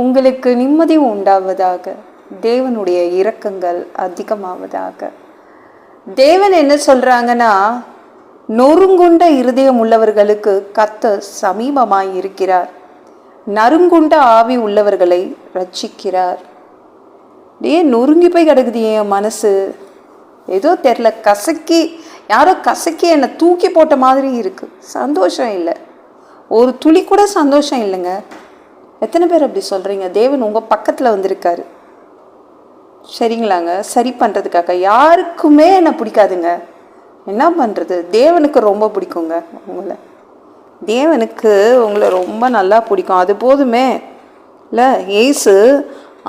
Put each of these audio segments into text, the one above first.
உங்களுக்கு நிம்மதி உண்டாவதாக தேவனுடைய இரக்கங்கள் அதிகமாவதாக. தேவன் என்ன சொல்கிறாங்கன்னா நொறுங்குண்ட இருதயம் உள்ளவர்களுக்கு கத்த சமீபமாய் இருக்கிறார். நறுங்குண்ட ஆவி உள்ளவர்களை ரட்சிக்கிறார். ஏன் நொறுங்கி போய் கிடக்குது என் மனசு. ஏதோ தெரில கசக்கி யாரோ கசக்கி என்னை தூக்கி போட்ட மாதிரி இருக்குது சந்தோஷம் இல்லை. ஒரு துளி கூட சந்தோஷம் இல்லைங்க. எத்தனை பேர் அப்படி சொல்கிறீங்க தேவன் உங்கள் பக்கத்தில் வந்திருக்காரு. சரிங்களாங்க? சரி பண்ணுறதுக்காக யாருக்குமே என்னை பிடிக்காதுங்க. என்ன பண்ணுறது தேவனுக்கு ரொம்ப பிடிக்குங்க உங்களை. தேவனுக்கு உங்களை ரொம்ப நல்லா பிடிக்கும். அது போதுமே. இல்லை ஏசு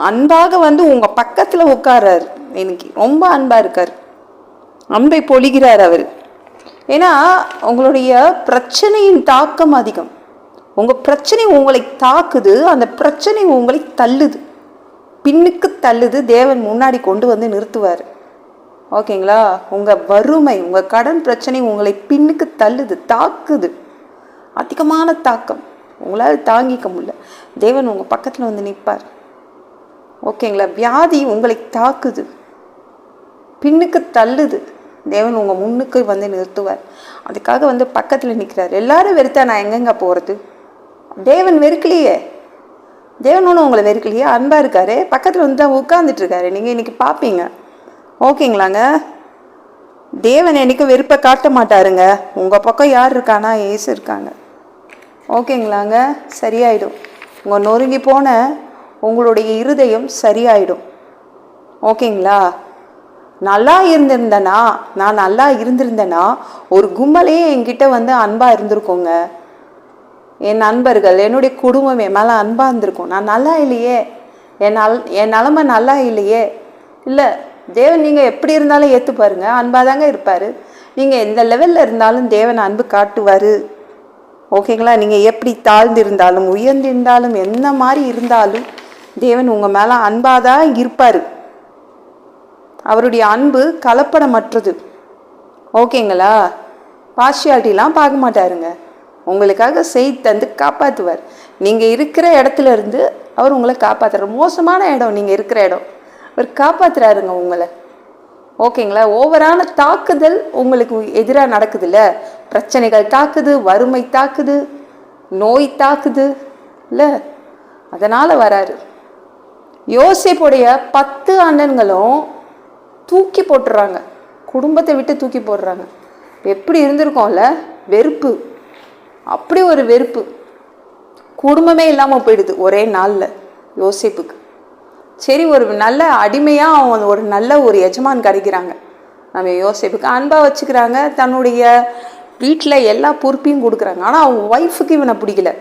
அன்பாக வந்து உங்கள் பக்கத்தில் உட்காராரு எனக்கு ரொம்ப அன்பாக இருக்கார். அன்பை பொழிகிறார் அவர். ஏன்னா உங்களுடைய பிரச்சனையின் தாக்கம் அதிகம். உங்கள் பிரச்சனை உங்களை தாக்குது அந்த பிரச்சனை உங்களை தள்ளுது. பின்னுக்கு தள்ளுது தேவன் முன்னாடி கொண்டு வந்து நிறுத்துவார். ஓகேங்களா? உங்கள் வறுமை உங்கள் கடன் பிரச்சனை உங்களை பின்னுக்கு தள்ளுது தாக்குது. அதிகமான தாக்கம். உங்களால் தாங்கிக்க முடியல. தேவன் உங்கள் பக்கத்தில் வந்து நிற்பார் ஓகேங்களா? வியாதி உங்களை தாக்குது. பின்னுக்கு தள்ளுது. தேவன் உங்கள் முன்னுக்கு வந்து நிறுத்துவார். அதுக்காக வந்து பக்கத்தில் நிற்கிறார் எல்லாரும் வெறுத்தா நான் எங்கெங்க போகிறது தேவன் வெறுக்கலையே. தேவன் ஒன்றும் உங்களை வெறுக்கலையே. அன்பாக இருக்காரு. பக்கத்தில் வந்து தான் உட்காந்துட்டு இருக்காரு நீங்கள் இன்றைக்கி பார்ப்பீங்க ஓகேங்களாங்க? தேவன் என்றைக்கும் வெறுப்பை காட்ட மாட்டாருங்க. உங்கள் பக்கம் யார் இருக்கானா? ஏசு இருக்காங்க. ஓகேங்களாங்க? சரியாயிடும். உங்கள் நொறுங்கி போன உங்களுடைய இருதயம் சரியாயிடும். ஓகேங்களா? நல்லா இருந்திருந்தேனா நான் நல்லா இருந்திருந்தேனா ஒரு கும்பலே என்கிட்ட வந்து அன்பாக இருந்திருக்கோங்க. என் நண்பர்கள் என்னுடைய குடும்பம் என் மேலே அன்பாக இருந்திருக்கும். நான் நல்லா இல்லையே? என் நல் என் நிலமை நல்லா இல்லையே? இல்லை தேவன் நீங்கள் எப்படி இருந்தாலும் ஏற்று பாருங்க அன்பாக தாங்க இருப்பார். நீங்கள் எந்த லெவலில் இருந்தாலும் தேவன் அன்பு காட்டுவார். ஓகேங்களா நீங்கள் எப்படி தாழ்ந்து இருந்தாலும் உயர்ந்திருந்தாலும் என்ன மாதிரி இருந்தாலும் தேவன் உங்கள் மேலே அன்பாக தான் இருப்பார். அவருடைய அன்பு கலப்படமற்றது. ஓகேங்களா பார்ஷியாலிட்டிலாம் பார்க்க மாட்டாருங்க. உங்களுக்காக செய்து தந்து காப்பாற்றுவார் நீங்கள் இருக்கிற இடத்துல இருந்து அவர் உங்களை காப்பாற்றுறாரு மோசமான இடம் நீங்கள் இருக்கிற இடம். அவர் காப்பாற்றுறாருங்க உங்களை. ஓகேங்களா? ஓவரான தாக்குதல் உங்களுக்கு எதிராக நடக்குதுல்ல? பிரச்சனைகள் தாக்குது வறுமை தாக்குது நோய் தாக்குது இல்லை? அதனால் வராரு. யோசிப்புடைய பத்து அண்ணன்களும் தூக்கி போட்டுறாங்க. குடும்பத்தை விட்டு தூக்கி போடுறாங்க. எப்படி இருந்திருக்கோம்ல? வெறுப்பு. அப்படி ஒரு வெறுப்பு குடும்பமே இல்லாமல் போயிடுது ஒரே நாளில் யோசிப்புக்கு. சரி ஒரு நல்ல அடிமையாக அவன் ஒரு நல்ல ஒரு எஜமான் கிடைக்கிறாங்க. நம்ம யோசிப்புக்கு அன்பாக வச்சுக்கிறாங்க தன்னுடைய வீட்டில் எல்லா பொறுப்பையும் கொடுக்குறாங்க. ஆனால் அவங்க ஒய்ஃபுக்கு இவனை பிடிக்கல.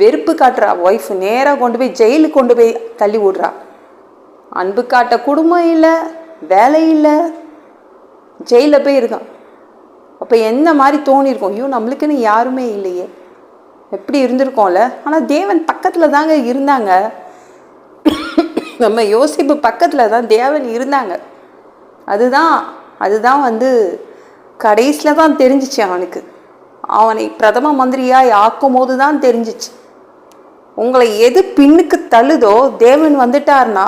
வெறுப்பு காட்டுறா. ஒய்ஃப் நேராக கொண்டு போய் ஜெயிலுக்கு கொண்டு போய் தள்ளி விடுறா. அன்பு காட்ட குடும்பம் இல்லை வேலை இல்லை ஜெயிலில் போய் இருக்கான். அப்போ என்ன மாதிரி தோணியிருக்கும் ஐயோ நம்மளுக்குன்னு யாருமே இல்லையே. எப்படி இருந்திருக்கோம்ல? ஆனால் தேவன் பக்கத்தில் தாங்க இருந்தாங்க. நம்ம யோசிப்பு பக்கத்தில் தான் தேவன் இருந்தாங்க. அதுதான் அதுதான் வந்து கடைசியில் தான் தெரிஞ்சிச்சு அவனுக்கு. அவனை பிரதம மந்திரியாக ஆக்கும் போது தான் தெரிஞ்சிச்சு. உங்களை எது பின்னுக்கு தள்ளுதோ தேவன் வந்துட்டார்னா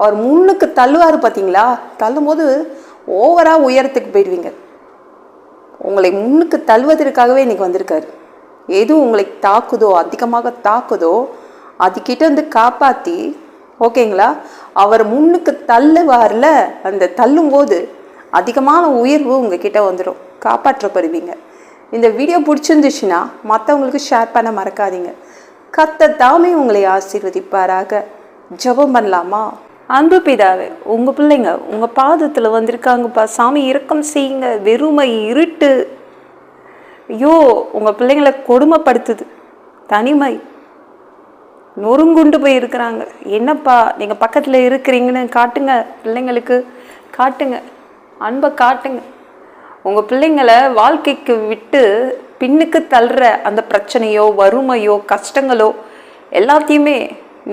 அவர் முன்னுக்கு தள்ளுவார் பார்த்தீங்களா தள்ளும்போது ஓவராக உயரத்துக்கு போயிடுவீங்க. உங்களை முன்னுக்கு தள்ளுவதற்காகவே இன்றைக்கி வந்திருக்காரு. எது உங்களை தாக்குதோ அதிகமாக தாக்குதோ அதுக்கிட்ட வந்து காப்பாற்றி ஓகேங்களா? அவர் முன்னுக்கு தள்ளுவார்ல அந்த தள்ளும்போது அதிகமான உயர்வு உங்ககிட்ட வந்துடும் காப்பாற்றப்படுவீங்க. இந்த வீடியோ பிடிச்சிருந்துச்சுன்னா மற்றவங்களுக்கு ஷேர் பண்ண மறக்காதீங்க. கத்த தாமே உங்களை ஆசீர்வதிப்பாராக. ஜெபம் பண்ணலாமா? அன்பு பிதாவே உங்கள் பிள்ளைங்க உங்கள் பாதத்தில் வந்திருக்காங்கப்பா சாமி இரக்கம் செய்யுங்க வெறுமை இருட்டு. ஐயோ உங்கள் பிள்ளைங்களை கொடுமைப்படுத்துது. தனிமை. நொறுங்குண்டு போய் இருக்கிறாங்க என்னப்பா நீங்கள் பக்கத்தில் இருக்கிறீங்கன்னு காட்டுங்க பிள்ளைங்களுக்கு காட்டுங்க அன்பை காட்டுங்க. உங்கள் பிள்ளைங்களை வாழ்க்கைக்கு விட்டு பின்னுக்கு தள்ளுற அந்த பிரச்சனையோ வறுமையோ கஷ்டங்களோ எல்லாத்தையுமே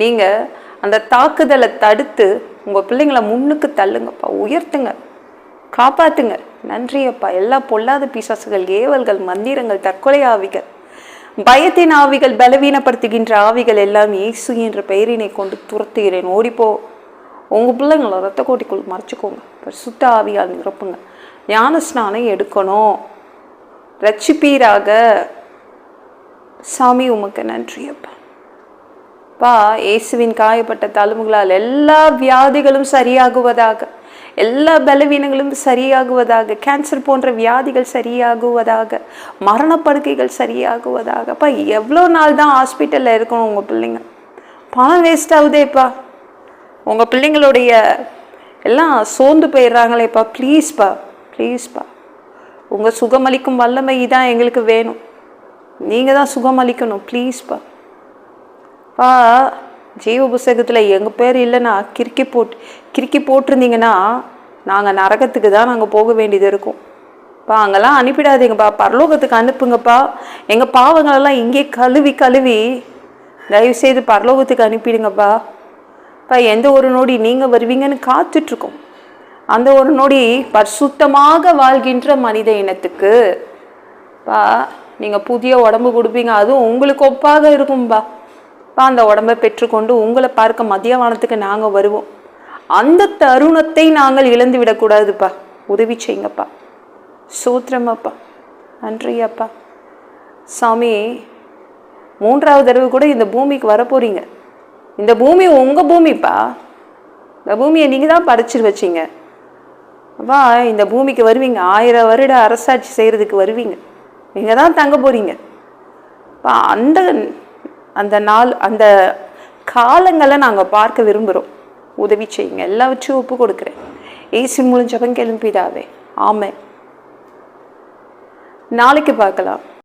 நீங்கள் அந்த தாக்குதலை தடுத்து உங்கள் பிள்ளைங்களை முன்னுக்கு தள்ளுங்கப்பா உயர்த்துங்க. காப்பாத்துங்க. நன்றியப்பா. எல்லா பொல்லாத பிசாசுகள் ஏவல்கள் மந்திரங்கள் தற்கொலை ஆவிகள் பயத்தின் ஆவிகள் பலவீனப்படுத்துகின்ற ஆவிகள் எல்லாம் இயேசு என்ற பெயரினை கொண்டு துரத்துகிறேன். ஓடிப்போ. உங்கள் பிள்ளைங்கள ரத்த கோட்டிக்குள் மறைச்சிக்கோங்க. சுத்த ஆவியால் நிரப்புங்க. ஞான ஸ்நானம் எடுக்கணும். ரட்சிப்பீராக. சாமி உமக்கு நன்றியப்பா. அப்பா இயேசுவின் காயப்பட்ட தழும்புகளால் எல்லா வியாதிகளும் சரியாகுவதாக எல்லா பலவீனங்களும் சரியாகுவதாக கேன்சர் போன்ற வியாதிகள் சரியாகுவதாக மரணப்படுக்கைகள் சரியாகுவதாக. அப்பா எவ்வளோ நாள் தான் ஹாஸ்பிட்டலில் இருக்கணும் உங்கள் பிள்ளைங்க? பணம் வேஸ்ட் ஆகுதேப்பா உங்கள் பிள்ளைங்களுடைய எல்லாம் சோர்ந்து போயிடுறாங்களேப்பா ப்ளீஸ்ப்பா ப்ளீஸ்ப்பா உங்கள் சுகமளிக்கும் வல்லமை தான் எங்களுக்கு வேணும். நீங்கள் தான் சுகமளிக்கணும். ப்ளீஸ்ப்பா பா ஜீவ புஸ்தகத்தில் எங்கள் பேர் இல்லைன்னா கிறுக்கி போட்டு கிறுக்கி போட்டிருந்தீங்கன்னா நாங்கள் நரகத்துக்கு தான் நாங்கள் போக வேண்டியது இருக்கும். பா அங்கெல்லாம் அனுப்பிடாதீங்கப்பா. பரலோகத்துக்கு அனுப்புங்கப்பா. எங்கள் பாவங்களெல்லாம் இங்கே கழுவி கழுவி தயவுசெய்து பரலோகத்துக்கு அனுப்பிடுங்கப்பா. இப்போ எந்த ஒரு நொடி நீங்கள் வருவீங்கன்னு காத்துட்ருக்கோம். அந்த ஒரு நொடி பரிசுத்தமாக வாழ்கின்ற மனித இனத்துக்கு பா நீங்கள் புதிய உடம்பு கொடுப்பீங்க. அதுவும் உங்களுக்கு ஒப்பாக இருக்கும்பா. அந்த உடம்பை பெற்றுக்கொண்டு உங்களை பார்க்க மதியவானத்துக்கு நாங்கள் வருவோம். அந்த தருணத்தை நாங்கள் இழந்து விடக்கூடாதுப்பா. உதவி செய்யுங்கப்பா. சூத்திரமாப்பா. நன்றி அப்பா சாமி மூன்றாவது தடவை கூட இந்த பூமிக்கு வரப்போறீங்க இந்த பூமி உங்கள் பூமிப்பா. இந்த பூமியை நீங்கள் தான் படைச்சிட்டு வச்சீங்க. வா இந்த பூமிக்கு வருவீங்க. ஆயிரம் வருட அரசாட்சி செய்கிறதுக்கு வருவீங்க. நீங்கள் தான் தங்க போகிறீங்க அந்த அந்த நாள் அந்த காலங்களை நாங்கள் பார்க்க விரும்புகிறோம் உதவி செய்யுங்க. எல்லாவற்றையும் ஒப்பு கொடுக்குறேன். ஏசி மூலம் ஜபம் கிளம்பிதாவே ஆமை நாளைக்கு பார்க்கலாம்.